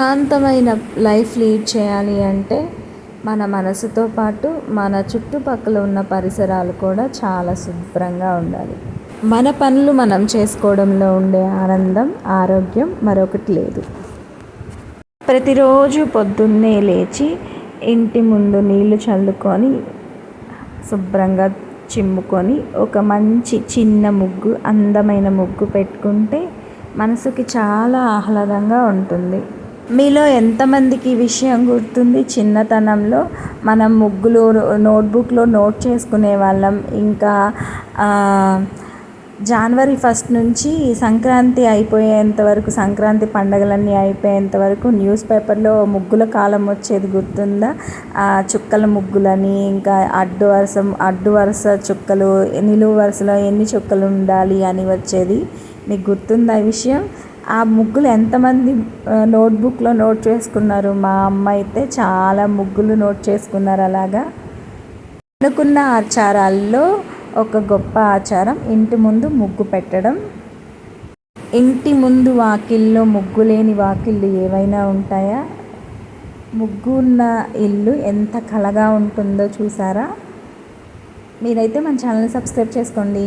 ప్రశాంతమైన life lead చేయాలి అంటే మన మనసుతో పాటు మన చుట్టుపక్కల ఉన్న పరిసరాలు కూడా చాలా శుభ్రంగా ఉండాలి. మన పనులు మనం చేసుకోవడంలో ఉండే ఆనందం ఆరోగ్యం మరొకటి లేదు. ప్రతిరోజు పొద్దున్నే లేచి ఇంటి ముందు నీళ్ళు చల్లుకొని శుభ్రంగా చిమ్ముకొని ఒక మంచి చిన్న ముగ్గు అందమైన ముగ్గు పెట్టుకుంటే మనసుకి చాలా ఆహ్లాదంగా ఉంటుంది. మీలో ఎంతమందికి ఈ విషయం గుర్తుంది? చిన్నతనంలో మనం ముగ్గులు నోట్బుక్లో నోట్ చేసుకునే వాళ్ళం. ఇంకా జనవరి ఫస్ట్ నుంచి సంక్రాంతి అయిపోయేంత వరకు సంక్రాంతి పండగలన్నీ అయిపోయేంత వరకు న్యూస్ పేపర్లో ముగ్గుల కాలం వచ్చేది గుర్తుందా? చుక్కల ముగ్గులని ఇంకా అడ్డు వరుస అడ్డు వరుస చుక్కలు నిలువు వరుసలో ఎన్ని చుక్కలు ఉండాలి అని వచ్చేది? మీకు గుర్తుందా ఈ విషయం? ఆ ముగ్గులు ఎంతమంది నోట్బుక్లో నోట్ చేసుకున్నారు? మా అమ్మ అయితే చాలా ముగ్గులు నోట్ చేసుకున్నారు అలాగా. అనుకున్న ఆచారాల్లో ఒక గొప్ప ఆచారం ఇంటి ముందు ముగ్గు పెట్టడం. ఇంటి ముందు వాకిల్లో ముగ్గు లేని వాకిళ్ళు ఏవైనా ఉంటాయా? ముగ్గు ఉన్న ఇల్లు ఎంత కలగా ఉంటుందో చూసారా? మీరైతే మన ఛానల్ సబ్స్క్రైబ్ చేసుకోండి.